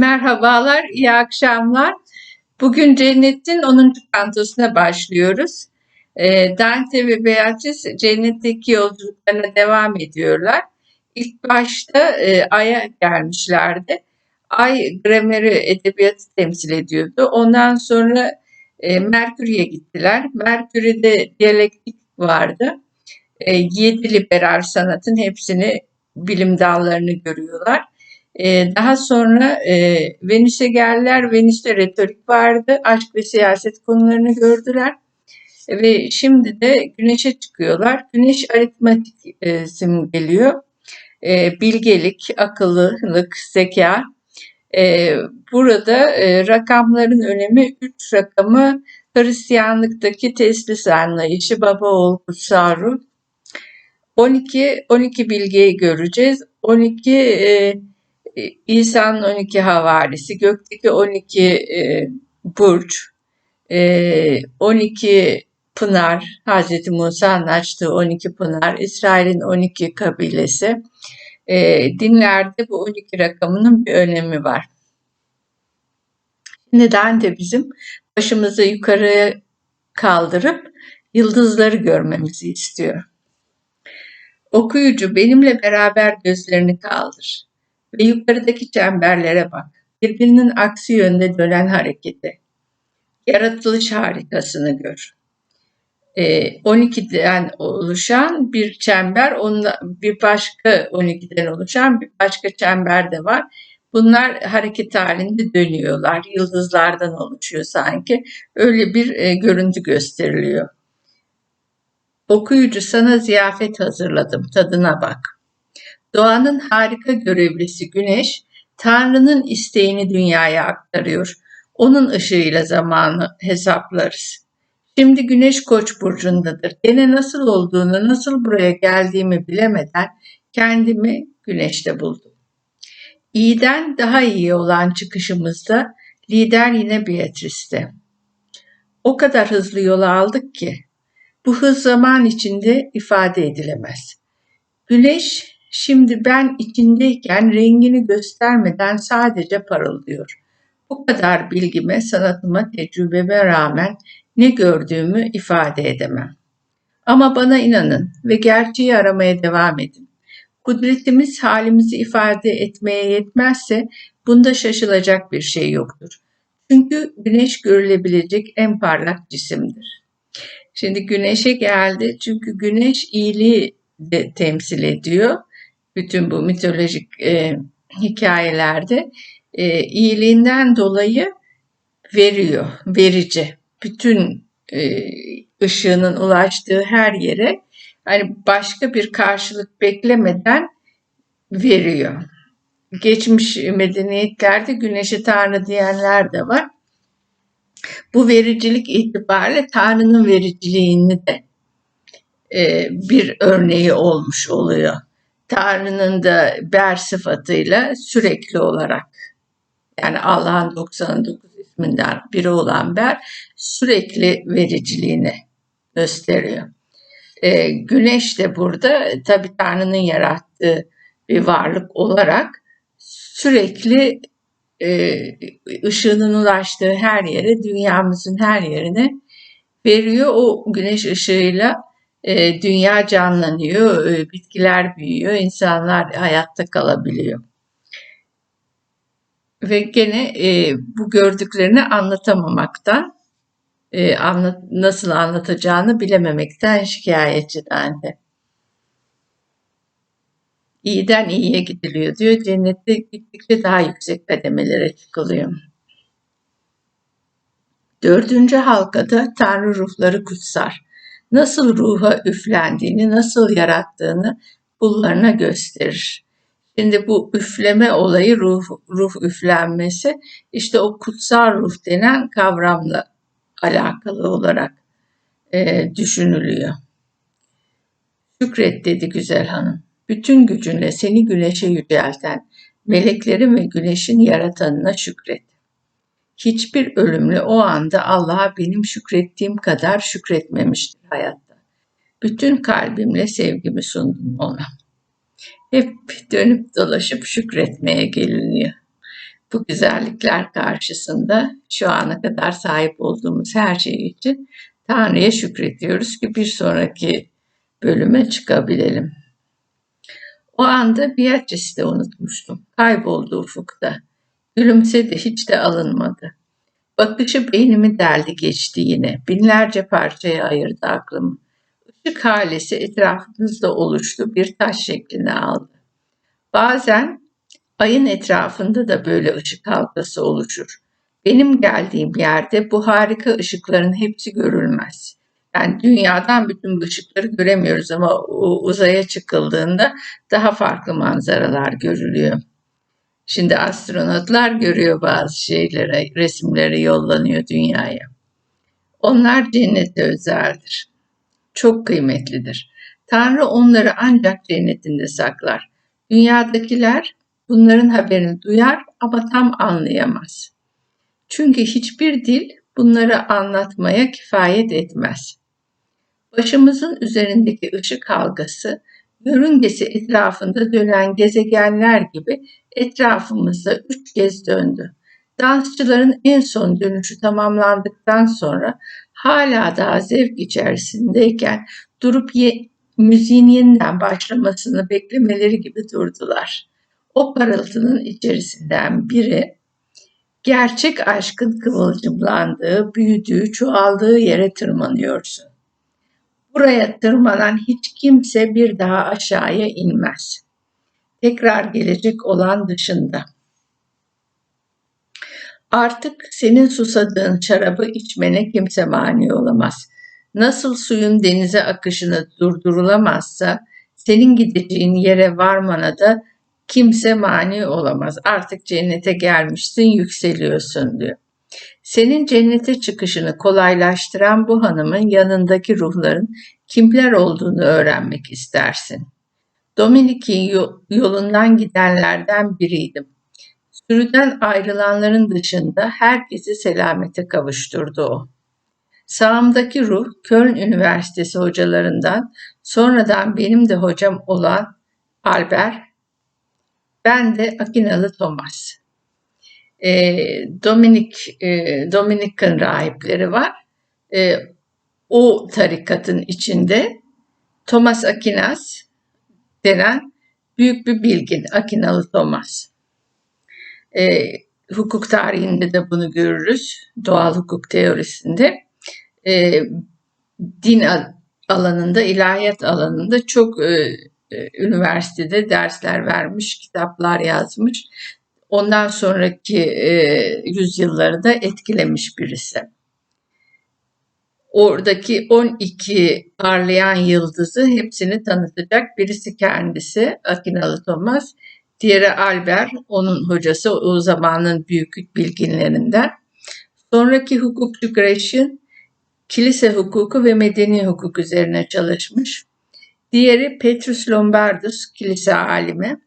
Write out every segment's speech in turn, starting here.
Merhabalar, iyi akşamlar. Bugün Cennet'in 10. kantosuna başlıyoruz. Ee, Dante ve Beatrice cennetteki yolculuklarına devam ediyorlar. İlk başta e, Ay'a gelmişlerdi. Ay grameri edebiyatı temsil ediyordu. Ondan sonra e, Merkür'e gittiler. Merkür'de diyalektik vardı. E, yedi liberal sanatın hepsini bilim dallarını görüyorlar. Ee, daha sonra e, Venüs'e geldiler. Venüs'te retorik vardı. Aşk ve siyaset konularını gördüler. Ve şimdi de Güneş'e çıkıyorlar. Güneş aritmatik e, simgeliyor. E, bilgelik, akıllılık, zeka. Burada rakamların önemi 3 rakamı Hristiyanlıktaki teslis anlayışı, baba oğul kutsal ruh. 12, 12 bilgeyi göreceğiz. 12 e, İsa'nın 12 havarisi, gökteki 12 e, burç, e, 12 pınar, Hazreti Musa'nın açtığı 12 pınar, İsrail'in 12 kabilesi. E, dinlerde bu 12 rakamının bir önemi var. Neden de bizim başımızı yukarıya kaldırıp yıldızları görmemizi istiyor. Okuyucu benimle beraber gözlerini kaldır ve yukarıdaki çemberlere bak. Birbirinin aksi yönde dönen hareketi. Yaratılış harikasını gör. E, 12'den oluşan bir çember, onunla bir başka 12'den oluşan bir başka çember de var. Bunlar hareket halinde dönüyorlar. Yıldızlardan oluşuyor sanki. Öyle bir e, görüntü gösteriliyor. Okuyucu sana ziyafet hazırladım. Tadına bak. Doğanın harika görevlisi güneş, Tanrı'nın isteğini dünyaya aktarıyor. Onun ışığıyla zamanı hesaplarız. Şimdi güneş koç burcundadır. Gene nasıl olduğunu, nasıl buraya geldiğimi bilemeden kendimi güneşte buldum. İyiden daha iyi olan çıkışımızda lider yine Beatrice'te. O kadar hızlı yola aldık ki bu hız zaman içinde ifade edilemez. Güneş Şimdi ben içindeyken rengini göstermeden sadece parıldıyor. Bu kadar bilgime, sanatıma, tecrübeme rağmen ne gördüğümü ifade edemem. Ama bana inanın ve gerçeği aramaya devam edin. Kudretimiz halimizi ifade etmeye yetmezse bunda şaşılacak bir şey yoktur. Çünkü güneş görülebilecek en parlak cisimdir. Şimdi güneşe geldi çünkü güneş iyiliği de temsil ediyor bütün bu mitolojik e, hikayelerde e, iyiliğinden dolayı veriyor, verici. Bütün e, ışığının ulaştığı her yere hani başka bir karşılık beklemeden veriyor. Geçmiş medeniyetlerde güneşi tanrı diyenler de var. Bu vericilik itibariyle Tanrı'nın vericiliğini de e, bir örneği olmuş oluyor. Tanrı'nın da ber sıfatıyla sürekli olarak yani Allah'ın 99 isminden biri olan ber sürekli vericiliğini gösteriyor. E, güneş de burada tabi Tanrı'nın yarattığı bir varlık olarak sürekli e, ışığının ulaştığı her yere, dünyamızın her yerine veriyor. O güneş ışığıyla e, dünya canlanıyor, e, bitkiler büyüyor, insanlar hayatta kalabiliyor. Ve gene e, bu gördüklerini anlatamamaktan, e, nasıl anlatacağını bilememekten şikayetçi Dante. İyiden iyiye gidiliyor diyor. Cennette gittikçe daha yüksek kademelere çıkılıyor. Dördüncü halkada Tanrı ruhları kutsar nasıl ruha üflendiğini, nasıl yarattığını kullarına gösterir. Şimdi bu üfleme olayı ruh, ruh üflenmesi işte o kutsal ruh denen kavramla alakalı olarak e, düşünülüyor. Şükret dedi güzel hanım. Bütün gücünle seni güneşe yücelten, meleklerin ve güneşin yaratanına şükret. Hiçbir ölümlü o anda Allah'a benim şükrettiğim kadar şükretmemiştir hayatta. Bütün kalbimle sevgimi sundum ona. Hep dönüp dolaşıp şükretmeye geliniyor. Bu güzellikler karşısında şu ana kadar sahip olduğumuz her şey için Tanrı'ya şükrediyoruz ki bir sonraki bölüme çıkabilelim. O anda Beatrice'i de unutmuştum. Kayboldu ufukta. Gülümsedi, hiç de alınmadı. Bakışı beynimi deldi geçti yine. Binlerce parçaya ayırdı aklımı. Işık halesi etrafımızda oluştu, bir taş şeklini aldı. Bazen ayın etrafında da böyle ışık halkası oluşur. Benim geldiğim yerde bu harika ışıkların hepsi görülmez. Yani dünyadan bütün ışıkları göremiyoruz ama uzaya çıkıldığında daha farklı manzaralar görülüyor. Şimdi astronotlar görüyor bazı şeyleri, resimleri yollanıyor dünyaya. Onlar cennete özeldir. Çok kıymetlidir. Tanrı onları ancak cennetinde saklar. Dünyadakiler bunların haberini duyar ama tam anlayamaz. Çünkü hiçbir dil bunları anlatmaya kifayet etmez. Başımızın üzerindeki ışık halkası yörüngesi etrafında dönen gezegenler gibi etrafımızda üç kez döndü. Dansçıların en son dönüşü tamamlandıktan sonra hala daha zevk içerisindeyken durup ye, müziğin yeniden başlamasını beklemeleri gibi durdular. O parıltının içerisinden biri gerçek aşkın kıvılcımlandığı, büyüdüğü, çoğaldığı yere tırmanıyorsun. Buraya tırmanan hiç kimse bir daha aşağıya inmez. Tekrar gelecek olan dışında. Artık senin susadığın şarabı içmene kimse mani olamaz. Nasıl suyun denize akışını durdurulamazsa, senin gideceğin yere varmana da kimse mani olamaz. Artık cennete gelmişsin, yükseliyorsun diyor. Senin cennete çıkışını kolaylaştıran bu hanımın yanındaki ruhların kimler olduğunu öğrenmek istersin. Dominik'in yolundan gidenlerden biriydim. Sürüden ayrılanların dışında herkesi selamete kavuşturdu o. Sağımdaki ruh Köln Üniversitesi hocalarından sonradan benim de hocam olan Albert, ben de Akinalı Thomas e, Dominik e, Dominikan rahipleri var. E, o tarikatın içinde Thomas Aquinas denen büyük bir bilgin Akinalı Thomas. E, hukuk tarihinde de bunu görürüz. Doğal hukuk teorisinde. E, din alanında, ilahiyat alanında çok e, e, üniversitede dersler vermiş, kitaplar yazmış ondan sonraki e, yüzyılları da etkilemiş birisi. Oradaki 12 parlayan yıldızı hepsini tanıtacak. Birisi kendisi Akinalı Thomas, diğeri Albert, onun hocası o zamanın büyük bilginlerinden. Sonraki hukukçu Gresham, kilise hukuku ve medeni hukuk üzerine çalışmış. Diğeri Petrus Lombardus, kilise alimi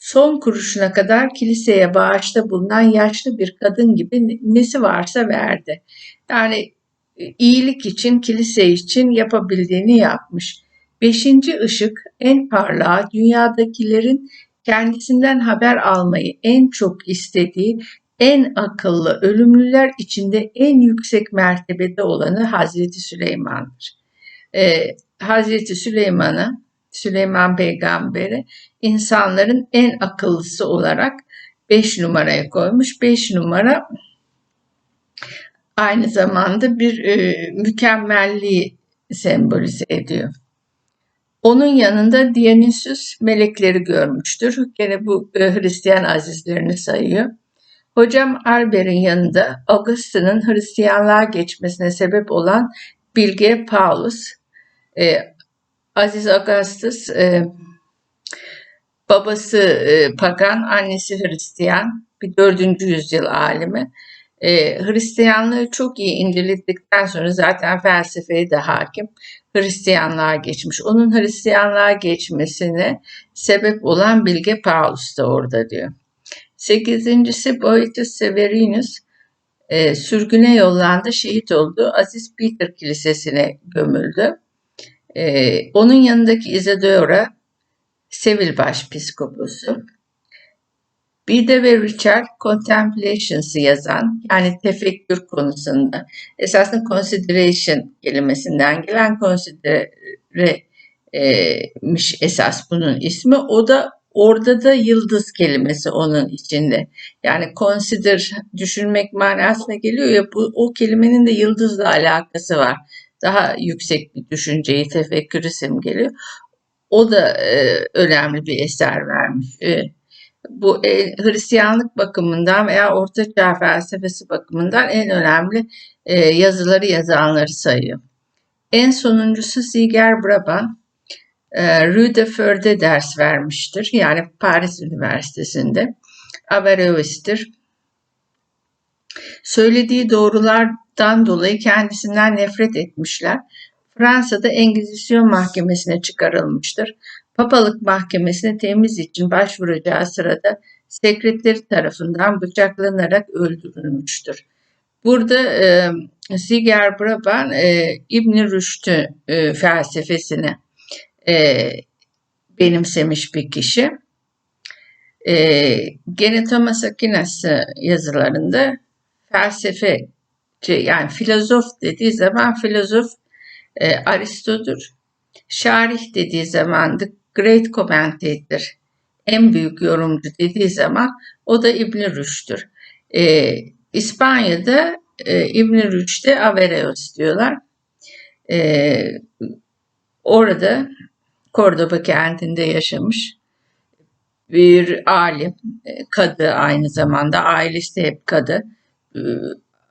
son kuruşuna kadar kiliseye bağışta bulunan yaşlı bir kadın gibi nesi varsa verdi. Yani e, iyilik için, kilise için yapabildiğini yapmış. Beşinci ışık en parlağı dünyadakilerin kendisinden haber almayı en çok istediği en akıllı ölümlüler içinde en yüksek mertebede olanı Hazreti Süleyman'dır. Ee, Hazreti Süleyman'ı Süleyman Peygamber'i insanların en akıllısı olarak 5 numaraya koymuş. 5 numara aynı zamanda bir e, mükemmelliği sembolize ediyor. Onun yanında Dionysus melekleri görmüştür. Gene bu e, Hristiyan azizlerini sayıyor. Hocam Albert'in yanında Augustine'ın Hristiyanlığa geçmesine sebep olan bilge Paulus, e, Aziz Augustus e, babası e, pagan, annesi Hristiyan, bir dördüncü yüzyıl alimi. E, Hristiyanlığı çok iyi indirdikten sonra zaten felsefeye de hakim. Hristiyanlığa geçmiş. Onun Hristiyanlığa geçmesine sebep olan Bilge Paulus da orada diyor. Sekizincisi Boetius Severinus e, sürgüne yollandı, şehit oldu. Aziz Peter Kilisesi'ne gömüldü. Ee, onun yanındaki Isadora Sevil Başpiskoposu. Bide ve Richard Contemplations'ı yazan yani tefekkür konusunda esasında consideration kelimesinden gelen considere'miş esas bunun ismi. O da orada da yıldız kelimesi onun içinde. Yani consider düşünmek manasına geliyor ya bu o kelimenin de yıldızla alakası var. Daha yüksek bir düşünceyi tefekkürü simgeliyor. O da e, önemli bir eser vermiş. E, bu e, Hristiyanlık bakımından veya Orta Çağ felsefesi bakımından en önemli e, yazıları yazanları sayıyor. En sonuncusu Ziger Brabant, e, Rue de Feur'de ders vermiştir. Yani Paris Üniversitesi'nde. Averroes'tir. Söylediği doğrulardan dolayı kendisinden nefret etmişler. Fransa'da Engizisyon mahkemesine çıkarılmıştır. Papalık mahkemesine temiz için başvuracağı sırada sekreteri tarafından bıçaklanarak öldürülmüştür. Burada e, Ziger Braban e, İbn Rüşd'ü e, felsefesini e, benimsemiş bir kişi. E, gene Thomas Aquinas yazılarında felsefeci yani filozof dediği zaman filozof e, Aristo'dur. Şarih dediği zaman The Great Commentator en büyük yorumcu dediği zaman o da İbn Rüşd'tür. E, İspanya'da e, İbn Rüşd'e Averroes diyorlar. E, orada Cordoba kentinde yaşamış bir alim, e, kadı aynı zamanda, ailesi hep kadı.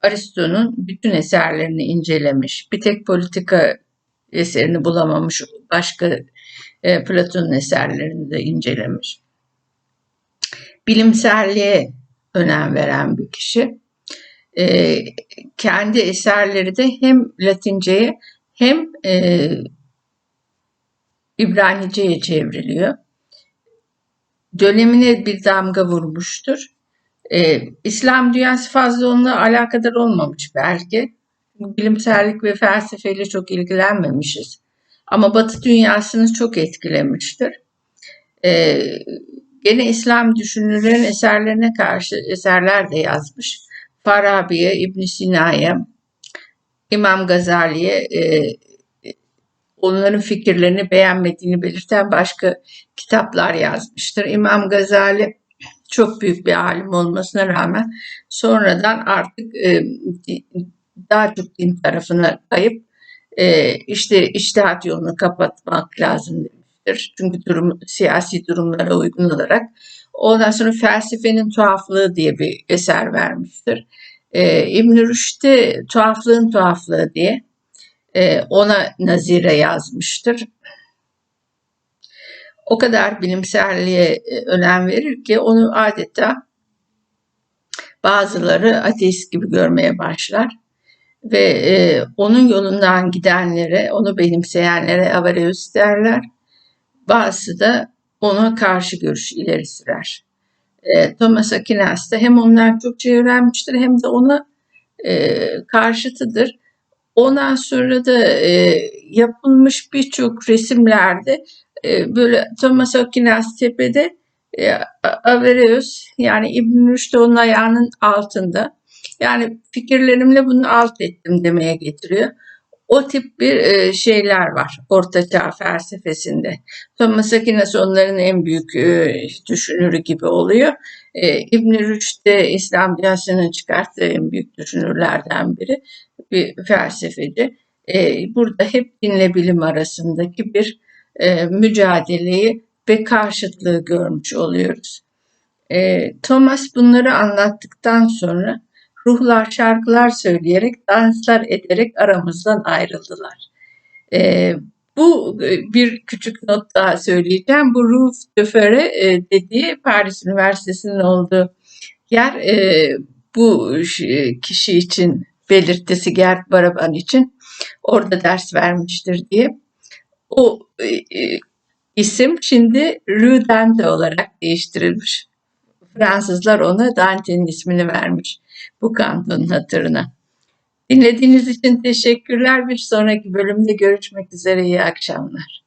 Aristo'nun bütün eserlerini incelemiş. Bir tek politika eserini bulamamış. Başka e, Platon'un eserlerini de incelemiş. Bilimselliğe önem veren bir kişi. E, kendi eserleri de hem Latince'ye hem e, İbranice'ye çevriliyor. Dönemine bir damga vurmuştur. Ee, İslam dünyası fazla onunla alakadar olmamış belki. Bilimsellik ve felsefeyle çok ilgilenmemişiz. Ama Batı dünyasını çok etkilemiştir. Ee, gene İslam düşünürlerin eserlerine karşı eserler de yazmış. Farabi'ye, İbn Sina'ya, İmam Gazali'ye e, onların fikirlerini beğenmediğini belirten başka kitaplar yazmıştır. İmam Gazali çok büyük bir alim olmasına rağmen sonradan artık e, daha çok din tarafına kayıp e, işte iştihat yolunu kapatmak lazım demiştir. Çünkü durum, siyasi durumlara uygun olarak. Ondan sonra felsefenin tuhaflığı diye bir eser vermiştir. E, İbn-i Rüşd'de tuhaflığın tuhaflığı diye e, ona nazire yazmıştır. O kadar bilimselliğe e, önem verir ki onu adeta bazıları ateist gibi görmeye başlar ve e, onun yolundan gidenlere, onu benimseyenlere Avarius derler. Bazısı da ona karşı görüş ileri sürer. E, Thomas Aquinas da hem ondan çok öğrenmiştir hem de ona e, karşıtıdır. Ondan sonra da e, yapılmış birçok resimlerde e, böyle Thomas Aquinas tepede e, yani İbn Rüşd onun ayağının altında. Yani fikirlerimle bunu alt ettim demeye getiriyor. O tip bir e, şeyler var Ortaçağ felsefesinde. Thomas Aquinas onların en büyük e, düşünürü gibi oluyor. E, İbn Rüşd de İslam dünyasının çıkarttığı en büyük düşünürlerden biri bir felsefeci. Burada hep dinle bilim arasındaki bir e, mücadeleyi ve karşıtlığı görmüş oluyoruz. E, Thomas bunları anlattıktan sonra ruhlar şarkılar söyleyerek, danslar ederek aramızdan ayrıldılar. E, bu bir küçük not daha söyleyeceğim. Bu Ruh de dediği Paris Üniversitesi'nin olduğu yer bu kişi için belirttisi Gert Baraban için orada ders vermiştir diye. O e, isim şimdi Rue Dante olarak değiştirilmiş. Fransızlar ona Dante'nin ismini vermiş bu kantonun hatırına. Dinlediğiniz için teşekkürler. Bir sonraki bölümde görüşmek üzere. İyi akşamlar.